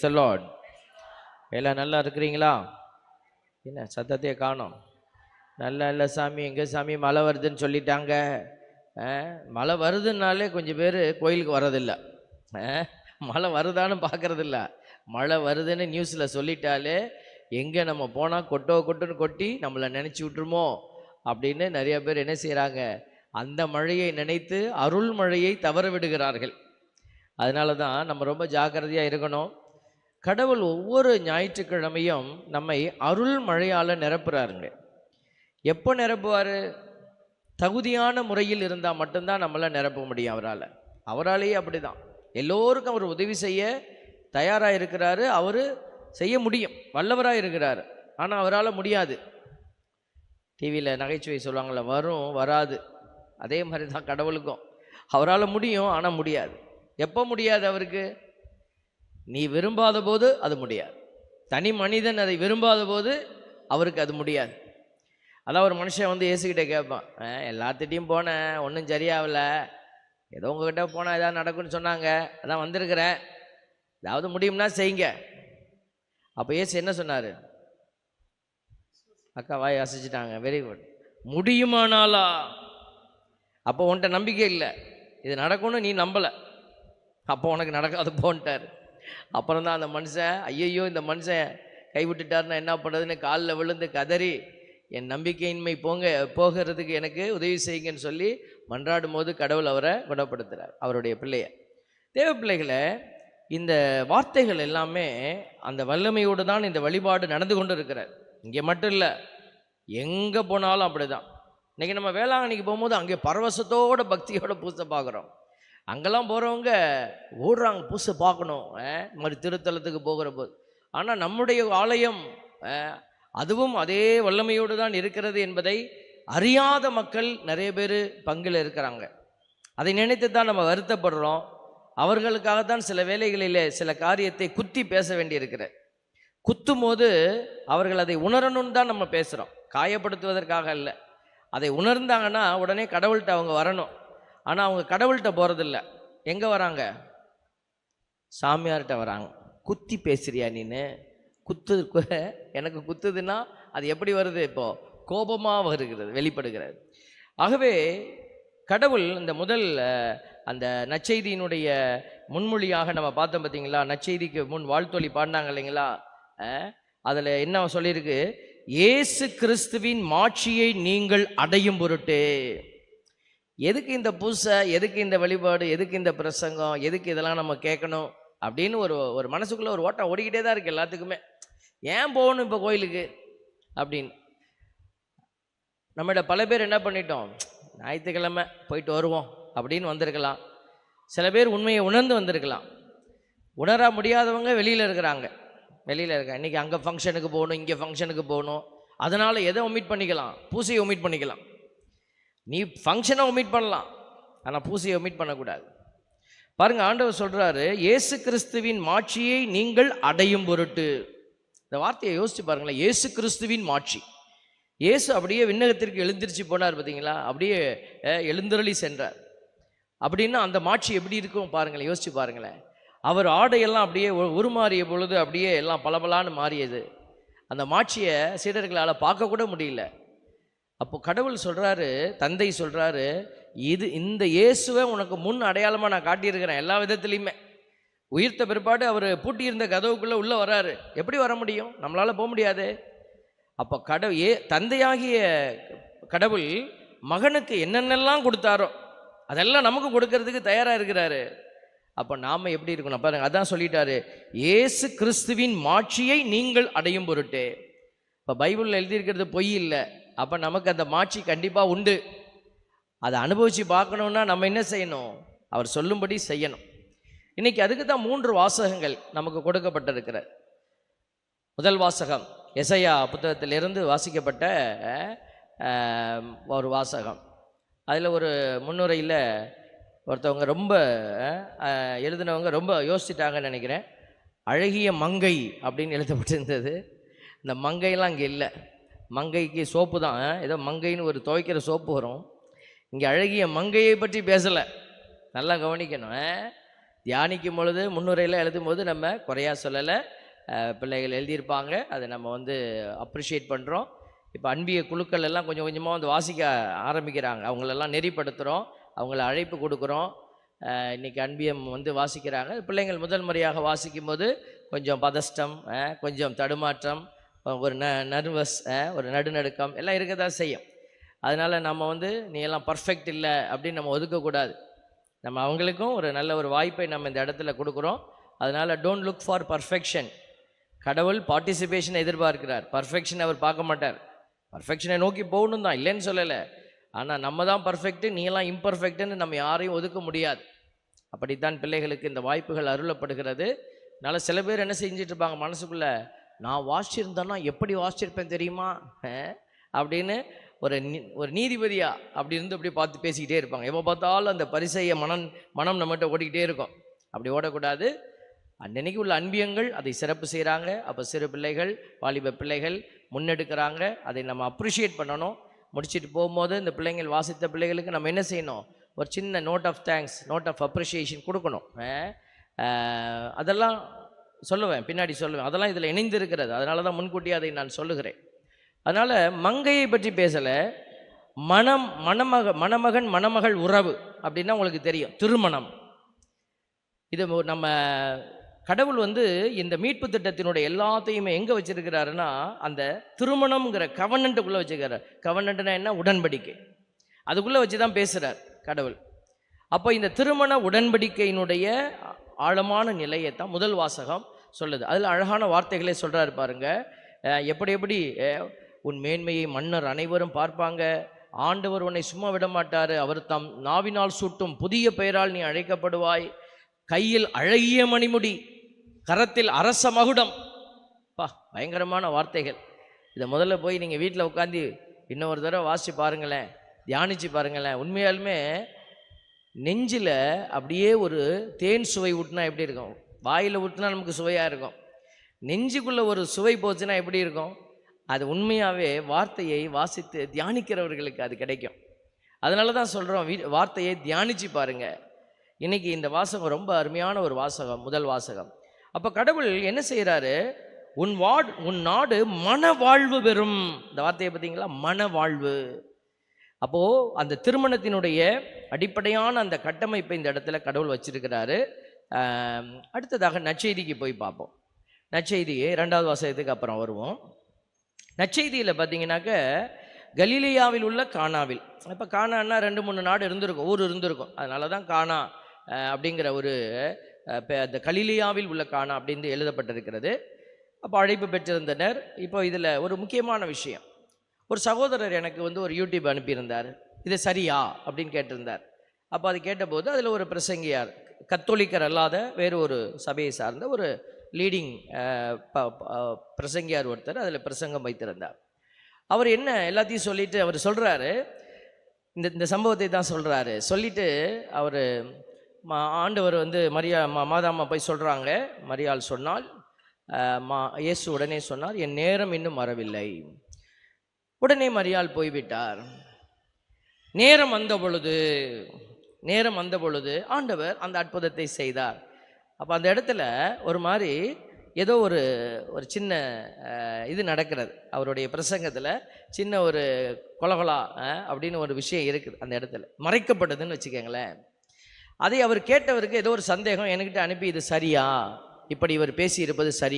the எல்லாம் நல்லா இருக்கிறீங்களா? என்ன சத்தத்தையே காணும். நல்லா இல்லை சாமி எங்கே சாமி? மழை வருதுன்னு சொல்லிட்டாங்க. ஆ, மழை வருதுன்னாலே கொஞ்சம் பேர் கோயிலுக்கு வரதில்லை ஆ, மழை வருதான்னு பார்க்கறதில்ல மழை வருதுன்னு நியூஸில் சொல்லிட்டாலே எங்கே நம்ம போனால் கொட்டோ கொட்டுன்னு கொட்டி நம்மளை நினச்சி விட்டுருமோ? அப்படின்னு நிறைய பேர் என்ன செய்கிறாங்க அந்த மழையை நினைத்து அருள் மழையை தவற விடுகிறார்கள் அதனால தான் நம்ம ரொம்ப ஜாக்கிரதையாக இருக்கணும். கடவுள் ஒவ்வொரு ஞாயிற்றுக்கிழமையும் நம்மை அருள் மழையால் நிரப்புறாருங்க. எப்போ நிரப்புவார்? தகுதியான முறையில் இருந்தால் மட்டும்தான் நம்மளை நிரப்ப முடியும் அவரால். அவராலேயே அப்படி தான் எல்லோருக்கும் அவர் உதவி செய்ய தயாராக இருக்கிறாரு. அவர் செய்ய முடியும். வல்லவராக இருக்கிறாரு. ஆனால் அவரால் முடியாது. டிவியில் நகைச்சுவை சொல்லுவாங்கள்ல வரும் வராது. அதே மாதிரி தான் கடவுளுக்கும். அவரால் முடியும் ஆனால் முடியாது. எப்போ முடியாது அவருக்கு? நீ விரும்பாத போது அது முடியாது. தனி மனிதன் அதை விரும்பாத போது அவருக்கு அது முடியாது. அதான் ஒரு மனுஷன் வந்து ஏசுக்கிட்ட கேட்பான் எல்லாத்திட்டையும் போனேன் ஒன்றும் சரியாகல. ஏதோ உங்ககிட்ட போனால் ஏதாவது நடக்கும்னு சொன்னாங்க அதான் வந்திருக்கிறேன். ஏதாவது முடியும்னா செய்யுங்க. அப்போ ஏசு என்ன சொன்னார்? அக்கா வாய் அசைச்சிட்டாங்க வெரி குட் முடியுமானாலா? அப்போ உன்கிட்ட நம்பிக்கை இல்லை. இது நடக்கும்னு நீ நம்பலை. அப்போ உனக்கு நடக்காது போன்ட்டார். அப்புறம் தான் அந்த மனுஷன் ஐயையோ இந்த மனுஷன் கைவிட்டுட்டாருன்னா என்ன பண்ணுறதுன்னு காலில் விழுந்து கதறி என் நம்பிக்கையின்மை போங்க போகிறதுக்கு எனக்கு உதவி செய்யுங்கன்னு சொல்லி மன்றாடும் போது கடவுள் அவரை குணப்படுத்துகிறார் அவருடைய பிள்ளையை. தேவ பிள்ளைகளை இந்த வார்த்தைகள் எல்லாமே அந்த வல்லமையோடு தான் இந்த வழிபாடு நடந்து கொண்டு இருக்கிறார். இங்கே மட்டும் இல்லை எங்கே போனாலும் அப்படிதான். இன்றைக்கி நம்ம வேளாங்கண்ணிக்கு போகும்போது அங்கே பரவசத்தோட பக்தியோட பூசை பார்க்குறோம். அங்கெல்லாம் போகிறவங்க ஓடுறாங்க புதுசை பார்க்கணும் அஹ், இந்த மாதிரி திருத்தலத்துக்கு போகிற போது. ஆனால் நம்முடைய ஆலயம் அதுவும் அதே வல்லமையோடு தான் இருக்கிறது என்பதை அறியாத மக்கள் நிறைய பேர் பங்கில் இருக்கிறாங்க. அதை நினைத்து தான் நம்ம வருத்தப்படுறோம். அவர்களுக்காகத்தான் சில வேலைகளில் சில காரியத்தை குத்தி பேச வேண்டியிருக்கிற குத்தும் போது அவர்கள் அதை உணரணும்னு தான் நம்ம பேசுகிறோம் காயப்படுத்துவதற்காக இல்லை அதை உணர்ந்தாங்கன்னா உடனே கடவுள்கிட்ட அவங்க வரணும். ஆனால் அவங்க கடவுள்கிட்ட போகிறதில்ல எங்கே வராங்க? சாமியார்கிட்ட வராங்க. குத்தி பேசுறியா நீனு? குத்து எனக்கு குத்துதுன்னா அது எப்படி வருது? இப்போது கோபமாக வருகிறது வெளிப்படுகிறது. ஆகவே கடவுள் இந்த முதல் அந்த நச்செய்தியினுடைய முன்மொழியாக நம்ம பார்த்தோம் பார்த்தீங்களா? நச்செய்திக்கு முன் வாழ்த்தொழி பாடினாங்க இல்லைங்களா? அதில் என்ன சொல்லியிருக்கு? இயேசு கிறிஸ்துவின் மாட்சியை நீங்கள் அடையும் பொருட்டு. எதுக்கு இந்த பூசை எதுக்கு இந்த வழிபாடு எதுக்கு இந்த பிரசங்கம் எதுக்கு இதெல்லாம் நம்ம கேட்கணும் அப்படின்னு ஒரு ஒரு மனசுக்குள்ளே ஒரு ஓட்டம் ஓடிக்கிட்டே தான் இருக்குது எல்லாத்துக்குமே. ஏன் போகணும் இப்போ கோயிலுக்கு? அப்படின்னு. நம்மகிட்ட பல பேர் என்ன பண்ணிட்டோம்? ஞாயிற்றுக்கிழமை போயிட்டு வருவோம் அப்படின்னு வந்திருக்கலாம். சில பேர் உண்மையை உணர்ந்து வந்திருக்கலாம். உணர முடியாதவங்க வெளியில் இருக்கிறாங்க. வெளியில் இருக்க இன்றைக்கி அங்கே ஃபங்க்ஷனுக்கு போகணும் இங்கே ஃபங்க்ஷனுக்கு போகணும். அதனால் எதை ஒமிட் பண்ணிக்கலாம்? பூசையை ஒமிட் பண்ணிக்கலாம். நீ ஃபங்க்ஷனை ஒமிட் பண்ணலாம். ஆனால் பூசையை ஒமிட் பண்ணக்கூடாது. பாருங்க ஆண்டவர் சொல்கிறாரு இயேசு கிறிஸ்துவின் மாட்சியை நீங்கள் அடையும் பொருட்டு. இந்த வார்த்தையை யோசிச்சு பாருங்களேன் இயேசு கிறிஸ்துவின் மாட்சி. இயேசு அப்படியே விண்ணகத்திற்கு எழுந்திருச்சு போனார் பார்த்தீங்களா? அப்படியே அஹ், எழுந்தருளி சென்றார். அப்படின்னா அந்த மாட்சி எப்படி இருக்கும் பாருங்களேன் யோசிச்சு பாருங்களேன். அவர் ஆடையெல்லாம் அப்படியே உருமாறிய பொழுது அப்படியே எல்லாம் பளபளான்னு மாறியது. அந்த மாட்சியை சீடர்களால் பார்க்கக்கூட முடியல. அப்போ கடவுள் சொல்கிறாரு தந்தை சொல்கிறாரு இது இந்த இயேசுவை உனக்கு முன் அடையாளமாக நான் காட்டியிருக்கிறேன் எல்லா விதத்துலையுமே. உயிர்த்த பிற்பாடு அவர் பூட்டியிருந்த கதவுக்குள்ளே உள்ளே வராரு எப்படி வர முடியும்? நம்மளால் போக முடியாது. அப்போ கடவு ஏ தந்தையாகிய கடவுள் மகனுக்கு என்னென்னலாம் கொடுத்தாரோ அதெல்லாம் நமக்கு கொடுக்கறதுக்கு தயாராக இருக்கிறாரு. அப்போ நாம் எப்படி இருக்கணும்? பாருங்க அதான் சொல்லிட்டாரு இயேசு கிறிஸ்துவின் மாட்சியை நீங்கள் அடையும் பொருட்டு. இப்போ பைபிளில் எழுதியிருக்கிறது பொய் இல்லை. அப்போ நமக்கு அந்த மாட்சி கண்டிப்பாக உண்டு. அதை அனுபவித்து பார்க்கணுன்னா நம்ம என்ன செய்யணும்? அவர் சொல்லும்படி செய்யணும். இன்றைக்கி அதுக்கு தான் மூன்று வாசகங்கள் நமக்கு கொடுக்கப்பட்டிருக்கிற. முதல் வாசகம் எசையா புத்தகத்திலிருந்து வாசிக்கப்பட்ட ஒரு வாசகம். அதில் ஒரு முன்னுரையில் ஒருத்தவங்க ரொம்ப எழுதினவங்க ரொம்ப யோசிச்சிட்டாங்கன்னு நினைக்கிறேன். அழகிய மங்கை அப்படின்னு எழுதப்பட்டிருந்தது. இந்த மங்கையெல்லாம் அங்கே இல்லை. மங்கைக்கு சோப்பு தான். ஏதோ மங்கைன்னு ஒரு துவைக்கிற சோப்பு வரும். இங்கே அழகிய மங்கையை பற்றி பேசலை. நல்லா கவனிக்கணும். தியானிக்கும் பொழுது முன்னுரையில் எழுதும்போது நம்ம குறையா சொல்லலை. பிள்ளைகள் எழுதியிருப்பாங்க. அதை நம்ம வந்து அப்ரிஷியேட் பண்ணுறோம் இப்போ அன்பிய குழுக்கள் எல்லாம் கொஞ்சம் கொஞ்சமாக வந்து வாசிக்க ஆரம்பிக்கிறாங்க. அவங்களெல்லாம் நெறிப்படுத்துகிறோம் அவங்கள அழைப்பு கொடுக்குறோம். இன்றைக்கி அன்பியம் வந்து வாசிக்கிறாங்க. பிள்ளைங்கள் முதல் முறையாக வாசிக்கும் போது கொஞ்சம் பதஷ்டம் கொஞ்சம் தடுமாற்றம் ஒரு ந நர்வஸ் ஒரு நடுநடுக்கம் எல்லாம் இருக்க தான் செய்யும். அதனால் நம்ம வந்து நீ எல்லாம் பர்ஃபெக்ட் இல்லை அப்படின்னு நம்ம ஒதுக்கக்கூடாது. நம்ம அவங்களுக்கும் ஒரு நல்ல ஒரு வாய்ப்பை நம்ம இந்த இடத்துல கொடுக்குறோம். அதனால் டோன்ட் லுக் ஃபார் பர்ஃபெக்ஷன் கடவுள் பார்ட்டிசிபேஷனை எதிர்பார்க்கிறார். பர்ஃபெக்ஷன் அவர் பார்க்க மாட்டார். பர்ஃபெக்ஷனை நோக்கி போகணும் தான் இல்லைன்னு சொல்லலை. ஆனால் நம்ம தான் பர்ஃபெக்ட்டு நீலாம் இம்பர்ஃபெக்ட்டுன்னு நம்ம யாரையும் ஒதுக்க முடியாது. அப்படித்தான் பிள்ளைகளுக்கு இந்த வாய்ப்புகள் அருளப்படுகிறது. அதனால் சில பேர் என்ன செஞ்சிட்ருப்பாங்க மனசுக்குள்ளே? நான் வாசிச்சிருந்தேன்னா எப்படி வாசிச்சிருப்பேன் தெரியுமா? அப்படின்னு ஒரு நீ ஒரு நீதிபதியா அப்படி இருந்து அப்படி பார்த்து பேசிக்கிட்டே இருப்பாங்க. எப்போ பார்த்தாலும் அந்த பரிசைய மனம் மனம் நம்மகிட்ட ஓடிக்கிட்டே இருக்கும். அப்படி ஓடக்கூடாது. அன்னைக்கு உள்ள அன்பியங்கள் அதை சிறப்பு செய்கிறாங்க அப்போ சிறு பிள்ளைகள் வாலிப பிள்ளைகள் முன்னெடுக்கிறாங்க. அதை நம்ம அப்ரிஷியேட் பண்ணணும். முடிச்சுட்டு போகும்போது இந்த பிள்ளைங்கள் வாசித்த பிள்ளைகளுக்கு நம்ம என்ன செய்யணும்? ஒரு சின்ன note of thanks note of appreciation கொடுக்கணும். அதெல்லாம் சொல்லுவேன் பின்னாடி சொல்லுவேன். அதெல்லாம் இதில் இணைந்திருக்கிறது. அதனால தான் முன்கூட்டியே அதை நான் சொல்லுகிறேன். அதனால் மங்கையை பற்றி பேசலை. மணம் மணமக மணமகன் மணமகள் உறவு அப்படின்னா உங்களுக்கு தெரியும். திருமணம். இது நம்ம கடவுள் வந்து இந்த மீட்பு திட்டத்தினுடைய எல்லாத்தையுமே எங்கே வச்சிருக்கிறாருன்னா அந்த திருமணம்ங்கிற கவனண்ட்டுக்குள்ளே வச்சுக்கிறார் கவனண்ட்டுனா என்ன? உடன்படிக்கை. அதுக்குள்ளே வச்சு தான் பேசுகிறார் கடவுள். அப்போ இந்த திருமண உடன்படிக்கையினுடைய ஆழமான நிலையை தான் முதல் வாசகம் சொல்லுது. அதில் அழகான வார்த்தைகளே சொல்கிறாரு பாருங்க. எப்படி எப்படி? உன் மேன்மையை மன்னர் அனைவரும் பார்ப்பாங்க. ஆண்டவர் உன்னை சும்மா விட மாட்டார். அவர் தம் நாவினால் சூட்டும் புதிய பெயரால் நீ அழைக்கப்படுவாய். கையில் அழகிய மணிமுடி கரத்தில் அரச மகுடம். பா பயங்கரமான வார்த்தைகள். இதை முதல்ல போய் நீங்கள் வீட்டில் உட்காந்து இன்னொரு தடவை வாசித்து பாருங்களேன். தியானிச்சு பாருங்களேன். உண்மையாலுமே நெஞ்சில் அப்படியே ஒரு தேன் சுவை ஊட்டினா எப்படி இருக்கும்? வாயில் ஊட்டினா நமக்கு சுவையாக இருக்கும். நெஞ்சுக்குள்ளே ஒரு சுவை போச்சுன்னா எப்படி இருக்கும்? அது உண்மையாகவே வார்த்தையை வாசித்து தியானிக்கிறவர்களுக்கு அது கிடைக்கும். அதனால தான் சொல்கிறோம் வீ வார்த்தையை தியானிச்சு பாருங்கள் இன்றைக்கி இந்த வாசகம் ரொம்ப அருமையான ஒரு வாசகம் முதல் வாசகம். அப்போ கடவுள் என்ன செய்கிறாரு உன் வாட் உன் நாடு மன வாழ்வு பெறும். இந்த வார்த்தையை பார்த்தீங்களா? மன வாழ்வு அப்போது அந்த திருமணத்தினுடைய அடிப்படையான அந்த கட்டமைப்பை இந்த இடத்துல கடவுள் வச்சிருக்கிறாரு. அடுத்ததாக நச்செய்திக்கு போய் பார்ப்போம். நற்செய்தி இரண்டாவது வாசகத்துக்கு அப்புறம் வருவோம். நச்செய்தியில் பார்த்தீங்கன்னாக்க கலீலியாவில் உள்ள கானாவில். இப்போ கானான்னா ரெண்டு மூணு நாடு இருந்திருக்கும் ஊர் இருந்திருக்கும். அதனால தான் கானா அப்படிங்கிற ஒரு இப்போ அந்த கலீலியாவில் உள்ள கானா அப்படின்னு எழுதப்பட்டிருக்கிறது. அப்போ அழைப்பு பெற்றிருந்தனர். இப்போ இதில் ஒரு முக்கியமான விஷயம். ஒரு சகோதரர் எனக்கு வந்து ஒரு யூடியூப் அனுப்பியிருந்தார். இது சரியா? அப்படின்னு கேட்டிருந்தார். அப்போ அது கேட்டபோது அதில் ஒரு பிரசங்கியார் கத்தோலிக்கர் அல்லாத வேறு ஒரு சபையை சார்ந்த ஒரு லீடிங் பிரசங்கியார் ஒருத்தர் அதில் பிரசங்கம் வைத்திருந்தார். அவர் என்ன எல்லாத்தையும் சொல்லிட்டு அவர் சொல்கிறாரு இந்த இந்த சம்பவத்தை தான் சொல்கிறாரு சொல்லிட்டு அவர் ஆண்டவர் வந்து மரியா மா மாதாம்மா போய் சொல்கிறாங்க மரியாள் சொன்னால் மா இயேசு உடனே சொன்னார் என் நேரம் இன்னும் வரவில்லை. உடனே மரியாள் போய்விட்டார். நேரம் வந்த பொழுது நேரம் வந்த பொழுது ஆண்டவர் அந்த அற்புதத்தை செய்தார். அப்போ அந்த இடத்துல ஒரு மாதிரி ஏதோ ஒரு ஒரு சின்ன அஹ், இது நடக்கிறது. அவருடைய பிரசங்கத்தில் சின்ன ஒரு கொலகொலா அஹ், அப்படின்னு ஒரு விஷயம் இருக்குது அந்த இடத்துல. மறைக்கப்படுதுன்னு வச்சுக்கோங்களேன். அதை அவர் கேட்டவருக்கு ஏதோ ஒரு சந்தேகம் என்கிட்ட அனுப்பி இது சரியா? இப்படி இவர் பேசி இருப்பது சரியா?